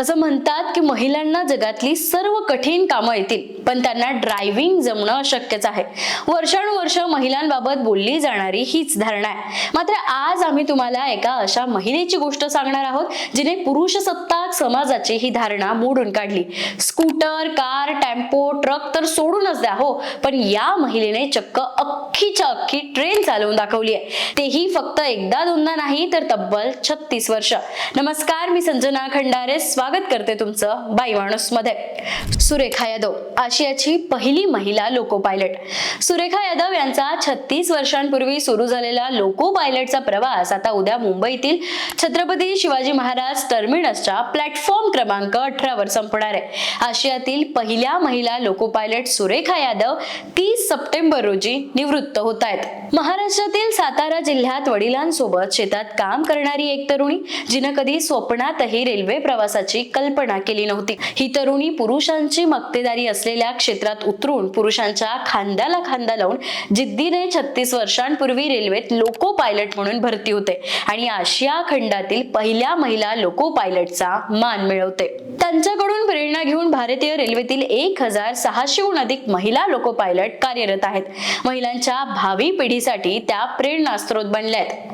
असं म्हणतात की महिलांना जगातली सर्व कठीण कामं येतील पण त्यांना ड्रायव्हिंग जमणं अशक्यच आहे. वर्षानुवर्ष महिलांबाबत बोलली जाणारी हीच धारणा आहे. मात्र आज आम्ही तुम्हाला एका अशा महिलेची गोष्ट सांगणार आहोत जिने पुरुष सत्ताक समाजाची ही धारणा मोडून काढली. स्कूटर कार टेम्पो ट्रक तर सोडूनच द्या हो. पण या महिलेने चक्क अख्खीच्या अख्खी ट्रेन चालवून दाखवली आहे. तेही फक्त एकदा दोनदा नाही तर तब्बल छत्तीस वर्ष. नमस्कार मी संजना खंडारे. स्वागत करते तुमचं बाई मध्ये सुरेखा यादव आशियाची पहिली महिला लोको पायलट. सुरेखा यादव यांचा छत्तीस वर्षांपूर्वी सुरू झालेला लोको पायलटचा प्रवास आता उद्या मुंबईतील छत्रपती शिवाजी महाराज टर्मिनसच्या प्लॅटफॉर्म क्रमांक अठरावर संपणार आहे. आशियातील पहिल्या महिला लोको पायलट सुरेखा यादव तीस सप्टेंबर रोजी निवृत्त होत आहेत. महाराष्ट्रातील सातारा जिल्ह्यात वडिलांसोबत शेतात काम करणारी एक तरुणी जिनं कधी स्वप्नातही रेल्वे प्रवासाची कल्पना केली नव्हती. ही तरुणी पुरुषांची मक्तेदारी असलेल्या क्षेत्रात उतरून पुरुषांच्या खांद्याला खांदा लावून जिद्दीने छत्तीस वर्षांपूर्वी रेल्वेत लोको पायलट म्हणून भरती होते आणि आशिया खंडातील पहिल्या महिला लोको पायलटचा मान मिळवते. त्यांच्याकडून प्रेरणा घेऊन भारतीय रेल्वेतील एक हजार सहाशेहून अधिक महिला लोको पायलट कार्यरत आहेत. महिलांच्या भावी पिढीसाठी त्या प्रेरणास्त्रोत बनल्या आहेत.